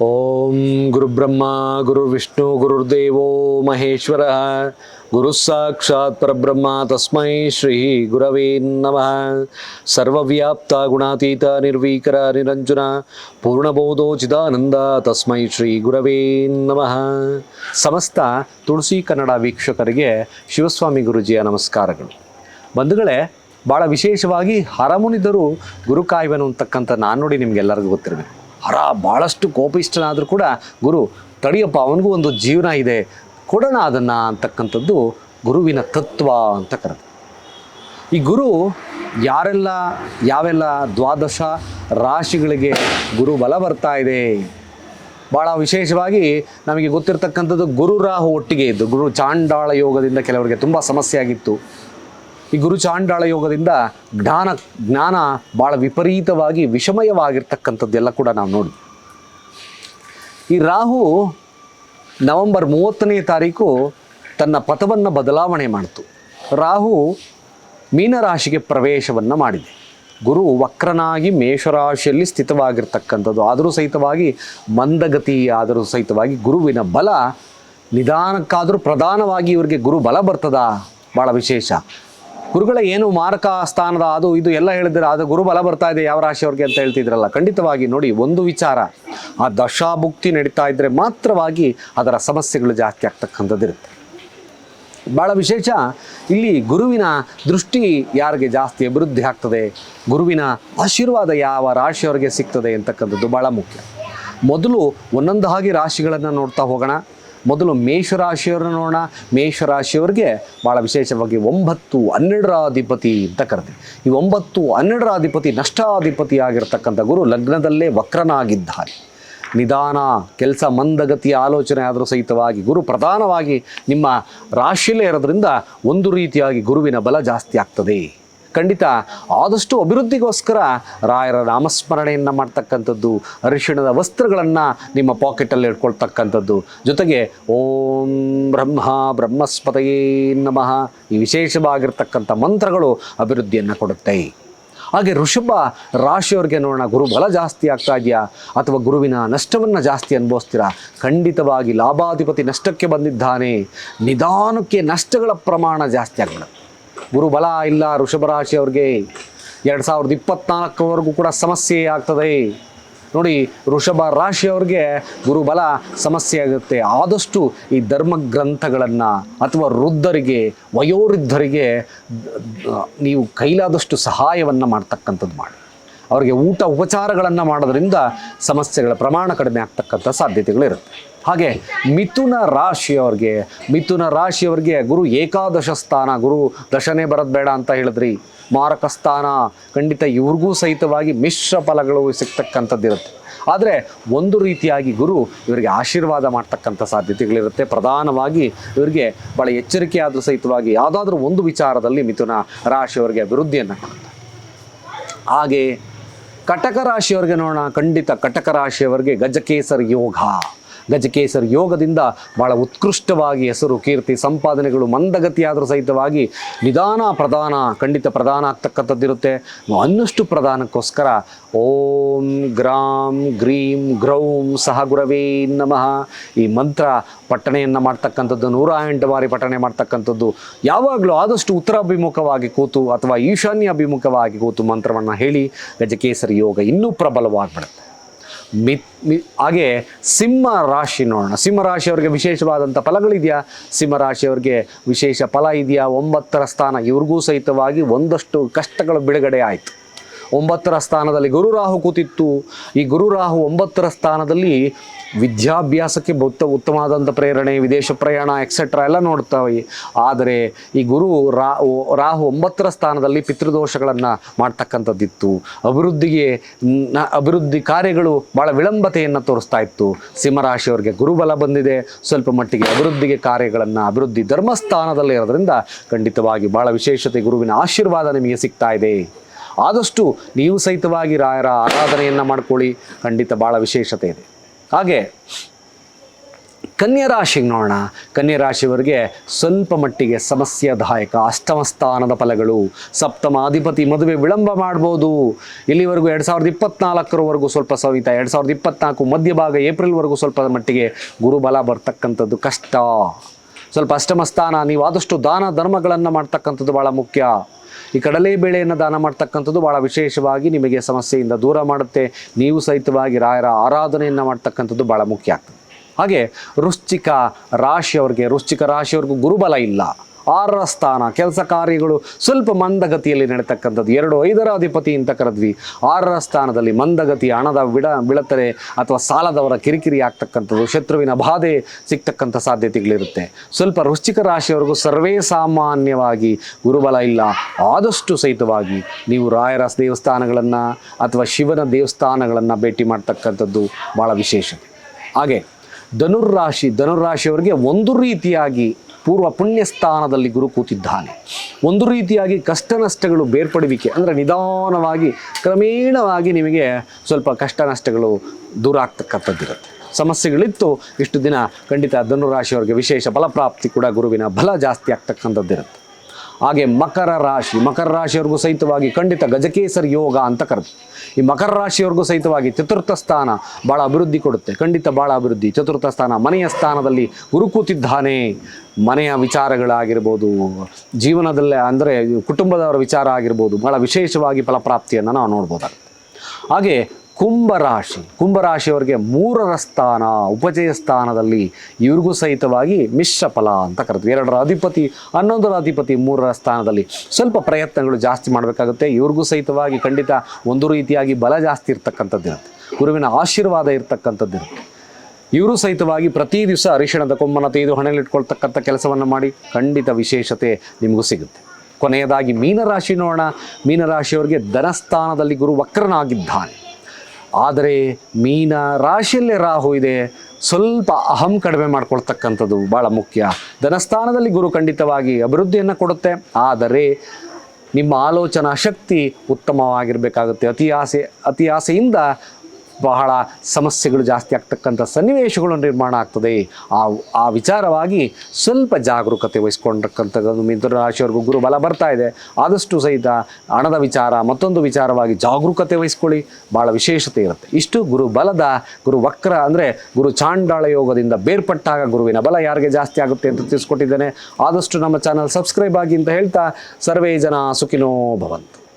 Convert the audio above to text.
ಓಂ ಗುರುಬ್ರಹ್ಮ ಗುರುರ್ವಿಷ್ಣು ಗುರುರ್ದೇವೋ ಮಹೇಶ್ವರ ಗುರು ಸಾಕ್ಷಾತ್ ಪರಬ್ರಹ್ಮ ತಸ್ಮೈ ಶ್ರೀ ಗುರವೇ ನಮಃ ಸರ್ವವ್ಯಾಪ್ತ ಗುಣಾತೀತ ನಿರ್ವೀಕರ ನಿರಂಜನ ಪೂರ್ಣಬೋಧೋ ಚಿದಾನಂದ ತಸ್ಮೈ ಶ್ರೀ ಗುರವೇ ನಮಃ ಸಮಸ್ತ ತುಳಸಿ ಕನ್ನಡ ವೀಕ್ಷಕರಿಗೆ ಶಿವಸ್ವಾಮಿ ಗುರುಜಿಯ ನಮಸ್ಕಾರಗಳು. ಬಂಧುಗಳೇ ಭಾಳ ವಿಶೇಷವಾಗಿ ಹರಮುನಿದರು ಗುರುಕಾಯುವನು ಅಂತಕ್ಕಂಥ ನಾಣ್ಣುಡಿ ನಿಮಗೆಲ್ಲರಿಗೂ ಗೊತ್ತಿರಬೇಕು. ಹರ ಭಾಳಷ್ಟು ಕೋಪಿಷ್ಟನಾದರೂ ಕೂಡ ಗುರು ತಡಿಯಪ್ಪ, ಅವನಿಗೂ ಒಂದು ಜೀವನ ಇದೆ. ಕೊಡೋಣ ಅದನ್ನು ಅಂತಕ್ಕಂಥದ್ದು ಗುರುವಿನ ತತ್ವ ಅಂತ ಕರೆದು. ಈ ಗುರು ಯಾರೆಲ್ಲ, ಯಾವೆಲ್ಲ ದ್ವಾದಶ ರಾಶಿಗಳಿಗೆ ಗುರು ಬಲ ಬರ್ತಾ ಇದೆ? ಭಾಳ ವಿಶೇಷವಾಗಿ ನಮಗೆ ಗೊತ್ತಿರತಕ್ಕಂಥದ್ದು ಗುರು ರಾಹು ಒಟ್ಟಿಗೆ ಇದ್ದು, ಗುರು ಚಾಂಡಾಳ ಯೋಗದಿಂದ ಕೆಲವರಿಗೆ ತುಂಬ ಸಮಸ್ಯೆ ಆಗಿತ್ತು. ಈ ಗುರು ಚಾಂಡಾಳ ಯೋಗದಿಂದ ಜ್ಞಾನ ಜ್ಞಾನ ಭಾಳ ವಿಪರೀತವಾಗಿ ವಿಷಮಯವಾಗಿರ್ತಕ್ಕಂಥದ್ದೆಲ್ಲ ಕೂಡ ನಾವು ನೋಡಿ. ಈ ರಾಹು ನವೆಂಬರ್ ಮೂವತ್ತನೇ ತಾರೀಕು ತನ್ನ ಪಥವನ್ನು ಬದಲಾವಣೆ ಮಾಡಿತು. ರಾಹು ಮೀನರಾಶಿಗೆ ಪ್ರವೇಶವನ್ನು ಮಾಡಿದೆ. ಗುರು ವಕ್ರನಾಗಿ ಮೇಷರಾಶಿಯಲ್ಲಿ ಸ್ಥಿತವಾಗಿರ್ತಕ್ಕಂಥದ್ದು. ಆದರೂ ಸಹಿತವಾಗಿ ಮಂದಗತಿ ಆದರೂ ಸಹಿತವಾಗಿ ಗುರುವಿನ ಬಲ ನಿಧಾನಕ್ಕಾದರೂ ಪ್ರಧಾನವಾಗಿ ಇವರಿಗೆ ಗುರು ಬಲ ಬರ್ತದ? ಭಾಳ ವಿಶೇಷ. ಗುರುಗಳ, ಏನು ಮಾರಕ ಸ್ಥಾನದ ಅದು ಇದು ಎಲ್ಲ ಹೇಳಿದ್ರೆ ಅದು ಗುರು ಬಲ ಬರ್ತಾ ಇದೆ ಯಾವ ರಾಶಿಯವ್ರಿಗೆ ಅಂತ ಹೇಳ್ತಿದ್ರಲ್ಲ. ಖಂಡಿತವಾಗಿ ನೋಡಿ, ಒಂದು ವಿಚಾರ. ಆ ದಶಾಭುಕ್ತಿ ನಡೀತಾ ಇದ್ದರೆ ಮಾತ್ರವಾಗಿ ಅದರ ಸಮಸ್ಯೆಗಳು ಜಾಸ್ತಿ ಆಗ್ತಕ್ಕಂಥದ್ದಿರುತ್ತೆ. ಭಾಳ ವಿಶೇಷ, ಇಲ್ಲಿ ಗುರುವಿನ ದೃಷ್ಟಿ ಯಾರಿಗೆ ಜಾಸ್ತಿ ಅಭಿವೃದ್ಧಿ ಆಗ್ತದೆ? ಗುರುವಿನ ಆಶೀರ್ವಾದ ಯಾವ ರಾಶಿಯವರಿಗೆ ಸಿಗ್ತದೆ ಅಂತಕ್ಕಂಥದ್ದು ಭಾಳ ಮುಖ್ಯ. ಮೊದಲು ಒಂದೊಂದು ಹಾಗೆ ರಾಶಿಗಳನ್ನು ನೋಡ್ತಾ ಹೋಗೋಣ. ಮೊದಲು ಮೇಷರಾಶಿಯವರನ್ನ ನೋಡೋಣ. ಮೇಷರಾಶಿಯವರಿಗೆ ಭಾಳ ವಿಶೇಷವಾಗಿ ಒಂಬತ್ತು ಹನ್ನೆರಡರ ಅಧಿಪತಿ ಅಂತ ಕರೆದೆ. ಈ ಒಂಬತ್ತು ಹನ್ನೆರಡರ ಅಧಿಪತಿ ನಷ್ಟಾಧಿಪತಿ ಆಗಿರ್ತಕ್ಕಂಥ ಗುರು ಲಗ್ನದಲ್ಲೇ ವಕ್ರನಾಗಿದ್ದಾರೆ. ನಿಧಾನ, ಕೆಲಸ ಮಂದಗತಿಯ ಆಲೋಚನೆ ಆದರೂ ಸಹಿತವಾಗಿ ಗುರು ಪ್ರಧಾನವಾಗಿ ನಿಮ್ಮ ರಾಶಿಯಲ್ಲೇ ಇರೋದ್ರಿಂದ ಒಂದು ರೀತಿಯಾಗಿ ಗುರುವಿನ ಬಲ ಜಾಸ್ತಿ ಆಗ್ತದೆ. ಖಂಡಿತ ಆದಷ್ಟು ಅಭಿವೃದ್ಧಿಗೋಸ್ಕರ ರಾಯರ ನಾಮಸ್ಮರಣೆಯನ್ನು ಮಾಡ್ತಕ್ಕಂಥದ್ದು, ಅರಿಶಿಣದ ವಸ್ತ್ರಗಳನ್ನು ನಿಮ್ಮ ಪಾಕೆಟಲ್ಲಿ ಇಟ್ಕೊಳ್ತಕ್ಕಂಥದ್ದು. ಜೊತೆಗೆ ಓಂ ಬ್ರಹ್ಮ ಬ್ರಹ್ಮಸ್ಪತಯೇ ನಮಃ ಈ ವಿಶೇಷವಾಗಿರ್ತಕ್ಕಂಥ ಮಂತ್ರಗಳು ಅಭಿವೃದ್ಧಿಯನ್ನು ಕೊಡುತ್ತೆ. ಹಾಗೆ ಋಷಭ ರಾಶಿಯವ್ರಿಗೆ ನೋಡೋಣ, ಗುರು ಬಲ ಜಾಸ್ತಿ ಆಗ್ತಾ ಇದೆಯಾ? ಅಥವಾ ಗುರುವಿನ ನಷ್ಟವನ್ನು ಜಾಸ್ತಿ ಅನುಭವಿಸ್ತೀರಾ? ಖಂಡಿತವಾಗಿ ಲಾಭಾಧಿಪತಿ ನಷ್ಟಕ್ಕೆ ಬಂದಿದ್ದಾನೆ. ನಿಧಾನಕ್ಕೆ ನಷ್ಟಗಳ ಪ್ರಮಾಣ ಜಾಸ್ತಿ ಆಗ್ಬಿಡುತ್ತೆ. ಗುರು ಬಲ ಇಲ್ಲ ಋಷಭ ರಾಶಿಯವ್ರಿಗೆ ಎರಡು ಸಾವಿರದ ಇಪ್ಪತ್ತ್ನಾಲ್ಕವರೆಗೂ ಕೂಡ ಸಮಸ್ಯೆ ಆಗ್ತದೆ. ನೋಡಿ ಋಷಭ ರಾಶಿಯವ್ರಿಗೆ ಗುರುಬಲ ಸಮಸ್ಯೆ ಆಗುತ್ತೆ. ಆದಷ್ಟು ಈ ಧರ್ಮ ಗ್ರಂಥಗಳನ್ನು ಅಥವಾ ವೃದ್ಧರಿಗೆ, ವಯೋವೃದ್ಧರಿಗೆ ನೀವು ಕೈಲಾದಷ್ಟು ಸಹಾಯವನ್ನು ಮಾಡ್ತಕ್ಕಂಥದ್ದು ಮಾಡಿ. ಅವರಿಗೆ ಊಟ ಉಪಚಾರಗಳನ್ನು ಮಾಡೋದ್ರಿಂದ ಸಮಸ್ಯೆಗಳ ಪ್ರಮಾಣ ಕಡಿಮೆ ಆಗ್ತಕ್ಕಂಥ ಸಾಧ್ಯತೆಗಳಿರುತ್ತೆ. ಹಾಗೆ ಮಿಥುನ ರಾಶಿಯವ್ರಿಗೆ ಮಿಥುನ ರಾಶಿಯವ್ರಿಗೆ ಗುರು ಏಕಾದಶ ಸ್ಥಾನ, ಗುರು ದಶನೇ ಬರೋದು ಬೇಡ ಅಂತ ಹೇಳಿದ್ರಿ. ಮಾರಕ ಸ್ಥಾನ, ಖಂಡಿತ ಇವ್ರಿಗೂ ಸಹಿತವಾಗಿ ಮಿಶ್ರ ಫಲಗಳು ಸಿಗ್ತಕ್ಕಂಥದ್ದಿರುತ್ತೆ ಆದರೆ ಒಂದು ರೀತಿಯಾಗಿ ಗುರು ಇವರಿಗೆ ಆಶೀರ್ವಾದ ಮಾಡ್ತಕ್ಕಂಥ ಸಾಧ್ಯತೆಗಳಿರುತ್ತೆ. ಪ್ರಧಾನವಾಗಿ ಇವರಿಗೆ ಭಾಳ ಎಚ್ಚರಿಕೆ ಆದರೂ ಸಹಿತವಾಗಿ ಯಾವುದಾದ್ರೂ ಒಂದು ವಿಚಾರದಲ್ಲಿ ಮಿಥುನ ರಾಶಿಯವರಿಗೆ ಅಭಿವೃದ್ಧಿಯನ್ನು ಹಾಗೆ ಕಟಕ ರಾಶಿಯವರಿಗೆ ನೋಡೋಣ. ಖಂಡಿತ ಕಟಕ ರಾಶಿಯವರಿಗೆ ಗಜಕೇಸರ್ ಯೋಗ. ಗಜಕೇಸರ್ ಯೋಗದಿಂದ ಬಹಳ ಉತ್ಕೃಷ್ಟವಾಗಿ ಹೆಸರು, ಕೀರ್ತಿ, ಸಂಪಾದನೆಗಳು ಮಂದಗತಿಯಾದರೂ ಸಹಿತವಾಗಿ ನಿಧಾನ ಪ್ರಧಾನ, ಖಂಡಿತ ಪ್ರಧಾನ ಆಗ್ತಕ್ಕಂಥದ್ದಿರುತ್ತೆ. ಅನ್ನಷ್ಟು ಪ್ರಧಾನಕ್ಕೋಸ್ಕರ ಓಂ ಗ್ರಾಂ ಗ್ರೀಂ ಗ್ರೌಂ ಸಹ ಗುರವೇ ನಮಃ. ಈ ಮಂತ್ರ ಪಠಣೆಯನ್ನು ಮಾಡ್ತಕ್ಕಂಥದ್ದು ನೂರ ಎಂಟು ಬಾರಿ ಪಠಣೆ ಮಾಡ್ತಕ್ಕಂಥದ್ದು, ಯಾವಾಗಲೂ ಆದಷ್ಟು ಉತ್ತರಾಭಿಮುಖವಾಗಿ ಕೂತು ಅಥವಾ ಈಶಾನ್ಯ ಅಭಿಮುಖವಾಗಿ ಕೂತು ಮಂತ್ರವನ್ನು ಹೇಳಿ ಗಜಕೇಸರಿ ಯೋಗ ಇನ್ನೂ ಪ್ರಬಲವಾಗ್ಬಿಡುತ್ತೆ. ಮಿ ಮಿ ಹಾಗೆ ಸಿಂಹ ರಾಶಿ ನೋಡೋಣ. ಸಿಂಹ ರಾಶಿಯವರಿಗೆ ವಿಶೇಷವಾದಂಥ ಫಲಗಳಿದೆಯಾ? ಸಿಂಹ ರಾಶಿಯವರಿಗೆ ವಿಶೇಷ ಫಲ ಇದೆಯಾ? ಒಂಬತ್ತರ ಸ್ಥಾನ. ಇವ್ರಿಗೂ ಸಹಿತವಾಗಿ ಒಂದಷ್ಟು ಕಷ್ಟಗಳು ಬಿಡುಗಡೆ ಆಯಿತು. ಒಂಬತ್ತರ ಸ್ಥಾನದಲ್ಲಿ ಗುರುರಾಹು ಕೂತಿತ್ತು. ಈ ಗುರು ರಾಹು ಒಂಬತ್ತರ ಸ್ಥಾನದಲ್ಲಿ ವಿದ್ಯಾಭ್ಯಾಸಕ್ಕೆ ಉತ್ತ ಉತ್ತಮವಾದಂಥ ಪ್ರೇರಣೆ, ವಿದೇಶ ಪ್ರಯಾಣ ಎಕ್ಸೆಟ್ರಾ ಎಲ್ಲ ನೋಡ್ತಾವೆ. ಆದರೆ ಈ ಗುರು ರಾ ರಾಹು ಒಂಬತ್ತರ ಸ್ಥಾನದಲ್ಲಿ ಪಿತೃದೋಷಗಳನ್ನು ಮಾಡ್ತಕ್ಕಂಥದ್ದಿತ್ತು. ಅಭಿವೃದ್ಧಿಗೆ ಅಭಿವೃದ್ಧಿ ಕಾರ್ಯಗಳು ಭಾಳ ವಿಳಂಬತೆಯನ್ನು ತೋರಿಸ್ತಾ ಇತ್ತು. ಸಿಂಹರಾಶಿಯವರಿಗೆ ಗುರುಬಲ ಬಂದಿದೆ. ಸ್ವಲ್ಪ ಮಟ್ಟಿಗೆ ಅಭಿವೃದ್ಧಿಗೆ ಕಾರ್ಯಗಳನ್ನು, ಅಭಿವೃದ್ಧಿ ಧರ್ಮಸ್ಥಾನದಲ್ಲಿ ಇರೋದ್ರಿಂದ ಖಂಡಿತವಾಗಿ ಭಾಳ ವಿಶೇಷತೆ ಗುರುವಿನ ಆಶೀರ್ವಾದ ನಿಮಗೆ ಸಿಗ್ತಾ ಇದೆ. ಆದಷ್ಟು ನೀವು ಸಹಿತವಾಗಿ ರಾಯರ ಆರಾಧನೆಯನ್ನು ಮಾಡ್ಕೊಳ್ಳಿ. ಖಂಡಿತ ಭಾಳ ವಿಶೇಷತೆ ಇದೆ. ಹಾಗೆ ಕನ್ಯಾ ರಾಶಿಗೆ ನೋಡೋಣ. ಕನ್ಯಾ ರಾಶಿಯವರಿಗೆ ಸ್ವಲ್ಪ ಮಟ್ಟಿಗೆ ಸಮಸ್ಯಾದಾಯಕ ಅಷ್ಟಮ ಸ್ಥಾನದ ಫಲಗಳು, ಸಪ್ತಮಾಧಿಪತಿ ಮದುವೆ ವಿಳಂಬ ಮಾಡ್ಬೋದು. ಇಲ್ಲಿವರೆಗೂ ಎರಡು ಸಾವಿರದ ಇಪ್ಪತ್ನಾಲ್ಕರವರೆಗೂ ಸ್ವಲ್ಪ ಸವಿತ, ಎರಡು ಸಾವಿರದ ಇಪ್ಪತ್ನಾಲ್ಕು ಮಧ್ಯಭಾಗ ಏಪ್ರಿಲ್ವರೆಗೂ ಸ್ವಲ್ಪ ಮಟ್ಟಿಗೆ ಗುರುಬಲ ಬರ್ತಕ್ಕಂಥದ್ದು ಕಷ್ಟ. ಸ್ವಲ್ಪ ಅಷ್ಟಮ ಸ್ಥಾನ ನೀವು ಆದಷ್ಟು ದಾನ ಧರ್ಮಗಳನ್ನು ಮಾಡ್ತಕ್ಕಂಥದ್ದು ಭಾಳ ಮುಖ್ಯ. ಈ ಕಡಲೆ ಬೇಳೆಯನ್ನು ದಾನ ಮಾಡ್ತಕ್ಕಂಥದ್ದು ಭಾಳ ವಿಶೇಷವಾಗಿ ನಿಮಗೆ ಸಮಸ್ಯೆಯಿಂದ ದೂರ ಮಾಡುತ್ತೆ. ನೀವು ಸಹಿತವಾಗಿ ರಾಯರ ಆರಾಧನೆಯನ್ನು ಮಾಡ್ತಕ್ಕಂಥದ್ದು ಭಾಳ ಮುಖ್ಯ ಆಗ್ತದೆ. ಹಾಗೆ ವೃಶ್ಚಿಕ ರಾಶಿಯವ್ರಿಗೆ, ವೃಶ್ಚಿಕ ರಾಶಿಯವ್ರಿಗೂ ಗುರುಬಲ ಇಲ್ಲ. ಆರರ ಸ್ಥಾನ ಕೆಲಸ ಕಾರ್ಯಗಳು ಸ್ವಲ್ಪ ಮಂದಗತಿಯಲ್ಲಿ ನಡೀತಕ್ಕಂಥದ್ದು. ಎರಡು ಐದರ ಅಧಿಪತಿ ಅಂತ ಕರೆದ್ವಿ. ಆರರ ಸ್ಥಾನದಲ್ಲಿ ಮಂದಗತಿ ಹಣದ ಬಿಡ ಬಿಳತರೆ ಅಥವಾ ಸಾಲದವರ ಕಿರಿಕಿರಿ ಆಗ್ತಕ್ಕಂಥದ್ದು, ಶತ್ರುವಿನ ಬಾಧೆ ಸಿಗ್ತಕ್ಕಂಥ ಸಾಧ್ಯತೆಗಳಿರುತ್ತೆ. ಸ್ವಲ್ಪ ವೃಶ್ಚಿಕ ರಾಶಿಯವರೆಗೂ ಸರ್ವೇ ಸಾಮಾನ್ಯವಾಗಿ ಗುರುಬಲ ಇಲ್ಲ. ಆದಷ್ಟು ಸಹಿತವಾಗಿ ನೀವು ರಾಯರ ದೇವಸ್ಥಾನಗಳನ್ನು ಅಥವಾ ಶಿವನ ದೇವಸ್ಥಾನಗಳನ್ನು ಭೇಟಿ ಮಾಡ್ತಕ್ಕಂಥದ್ದು ಭಾಳ ವಿಶೇಷತೆ. ಹಾಗೆ, ಧನುರ್ರಾಶಿ, ಧನುರ್ರಾಶಿಯವರಿಗೆ ಒಂದು ರೀತಿಯಾಗಿ ಪೂರ್ವ ಪುಣ್ಯ ಸ್ಥಾನದಲ್ಲಿ ಗುರು ಕೂತಿದ್ದಾನೆ. ಒಂದು ರೀತಿಯಾಗಿ ಕಷ್ಟ ನಷ್ಟಗಳು ಬೇರ್ಪಡುವಿಕೆ ಅಂದರೆ ನಿಧಾನವಾಗಿ, ಕ್ರಮೇಣವಾಗಿ ನಿಮಗೆ ಸ್ವಲ್ಪ ಕಷ್ಟ ನಷ್ಟಗಳು ದೂರ ಆಗ್ತಕ್ಕಂಥದ್ದಿರುತ್ತೆ. ಸಮಸ್ಯೆಗಳಿತ್ತು, ಇಷ್ಟು ದಿನ ಖಂಡಿತ ಧನುರಾಶಿಯವರಿಗೆ ವಿಶೇಷ ಫಲಪ್ರಾಪ್ತಿ ಕೂಡ ಗುರುವಿನ ಬಲ ಜಾಸ್ತಿ ಆಗ್ತಕ್ಕಂಥದ್ದಿರುತ್ತೆ. ಹಾಗೆ ಮಕರ ರಾಶಿ, ಮಕರ ರಾಶಿಯವ್ರಿಗೂ ಸಹಿತವಾಗಿ ಖಂಡಿತ ಗಜಕೇಸರಿ ಯೋಗ ಅಂತ ಕರೆದು. ಈ ಮಕರ ರಾಶಿಯವ್ರಿಗೂ ಸಹಿತವಾಗಿ ಚತುರ್ಥ ಸ್ಥಾನ ಭಾಳ ಅಭಿವೃದ್ಧಿ ಕೊಡುತ್ತೆ. ಖಂಡಿತ ಭಾಳ ಅಭಿವೃದ್ಧಿ. ಚತುರ್ಥ ಸ್ಥಾನ ಮನೆಯ ಸ್ಥಾನದಲ್ಲಿ ಗುರು ಕೂತಿದ್ದಾನೆ. ಮನೆಯ ವಿಚಾರಗಳಾಗಿರ್ಬೋದು, ಜೀವನದಲ್ಲೇ ಅಂದರೆ ಕುಟುಂಬದವರ ವಿಚಾರ ಆಗಿರ್ಬೋದು ಭಾಳ ವಿಶೇಷವಾಗಿ ಫಲಪ್ರಾಪ್ತಿಯನ್ನು ನಾವು ನೋಡ್ಬೋದಾಗುತ್ತೆ. ಹಾಗೆ ಕುಂಭರಾಶಿ. ಕುಂಭರಾಶಿಯವರಿಗೆ ಮೂರರ ಸ್ಥಾನ, ಉಪಜಯ ಸ್ಥಾನದಲ್ಲಿ ಇವ್ರಿಗೂ ಸಹಿತವಾಗಿ ಮಿಶ್ರ ಫಲ ಅಂತ ಕರಿತೀವಿ ಎರಡರ ಅಧಿಪತಿ, ಹನ್ನೊಂದರ ಅಧಿಪತಿ ಮೂರರ ಸ್ಥಾನದಲ್ಲಿ ಸ್ವಲ್ಪ ಪ್ರಯತ್ನಗಳು ಜಾಸ್ತಿ ಮಾಡಬೇಕಾಗುತ್ತೆ. ಇವ್ರಿಗೂ ಸಹಿತವಾಗಿ ಖಂಡಿತ ಒಂದು ರೀತಿಯಾಗಿ ಬಲ ಜಾಸ್ತಿ ಇರ್ತಕ್ಕಂಥದ್ದಿರುತ್ತೆ. ಗುರುವಿನ ಆಶೀರ್ವಾದ ಇರ್ತಕ್ಕಂಥದ್ದಿರುತ್ತೆ. ಇವರು ಸಹಿತವಾಗಿ ಪ್ರತಿ ದಿವಸ ಅರಿಶಿಣದ ಕೊಂಬನ ತೆಗೆದು ಹಣೆಯಲ್ಲಿಟ್ಕೊಳ್ತಕ್ಕಂಥ ಕೆಲಸವನ್ನು ಮಾಡಿ ಖಂಡಿತ ವಿಶೇಷತೆ ನಿಮಗೂ ಸಿಗುತ್ತೆ. ಕೊನೆಯದಾಗಿ ಮೀನರಾಶಿ ನೋಡೋಣ. ಮೀನರಾಶಿಯವರಿಗೆ ಧನಸ್ಥಾನದಲ್ಲಿ ಗುರು ವಕ್ರನಾಗಿದ್ದಾನೆ. ಆದರೆ ಮೀನ ರಾಶಿಯಲ್ಲೇ ರಾಹು ಇದೆ. ಸ್ವಲ್ಪ ಅಹಂ ಕಡಿಮೆ ಮಾಡ್ಕೊಳ್ತಕ್ಕಂಥದ್ದು ಭಾಳ ಮುಖ್ಯ. ಧನಸ್ಥಾನದಲ್ಲಿ ಗುರು ಖಂಡಿತವಾಗಿ ಅಭಿವೃದ್ಧಿಯನ್ನು ಕೊಡುತ್ತೆ. ಆದರೆ ನಿಮ್ಮ ಆಲೋಚನಾ ಶಕ್ತಿ ಉತ್ತಮವಾಗಿರಬೇಕಾಗುತ್ತೆ. ಅತಿ ಆಸೆ, ಅತಿ ಆಸೆಯಿಂದ ಬಹಳ ಸಮಸ್ಯೆಗಳು ಜಾಸ್ತಿ ಆಗ್ತಕ್ಕಂಥ ಸನ್ನಿವೇಶಗಳು ನಿರ್ಮಾಣ ಆಗ್ತದೆ. ಆ ಆ ವಿಚಾರವಾಗಿ ಸ್ವಲ್ಪ ಜಾಗರೂಕತೆ ವಹಿಸ್ಕೊಂಡಿರ್ತಕ್ಕಂಥದ್ದು ಮಿಥುನ ರಾಶಿಯವರೆಗೂ ಗುರು ಬಲ ಬರ್ತಾ ಇದೆ. ಆದಷ್ಟು ಸಹಿತ ಹಣದ ವಿಚಾರ, ಮತ್ತೊಂದು ವಿಚಾರವಾಗಿ ಜಾಗರೂಕತೆ ವಹಿಸ್ಕೊಳ್ಳಿ. ಭಾಳ ವಿಶೇಷತೆ ಇರುತ್ತೆ. ಇಷ್ಟು ಗುರು ಬಲದ, ಗುರು ವಕ್ರ ಅಂದರೆ ಗುರು ಚಾಂಡಾಳ ಯೋಗದಿಂದ ಬೇರ್ಪಟ್ಟಾಗ ಗುರುವಿನ ಬಲ ಯಾರಿಗೆ ಜಾಸ್ತಿ ಆಗುತ್ತೆ ಅಂತ ತಿಳಿಸ್ಕೊಟ್ಟಿದ್ದೇನೆ. ಆದಷ್ಟು ನಮ್ಮ ಚಾನಲ್ ಸಬ್ಸ್ಕ್ರೈಬ್ ಆಗಿ ಅಂತ ಹೇಳ್ತಾ, ಸರ್ವೇ ಜನ ಸುಖಿನೋ ಭವಂತು.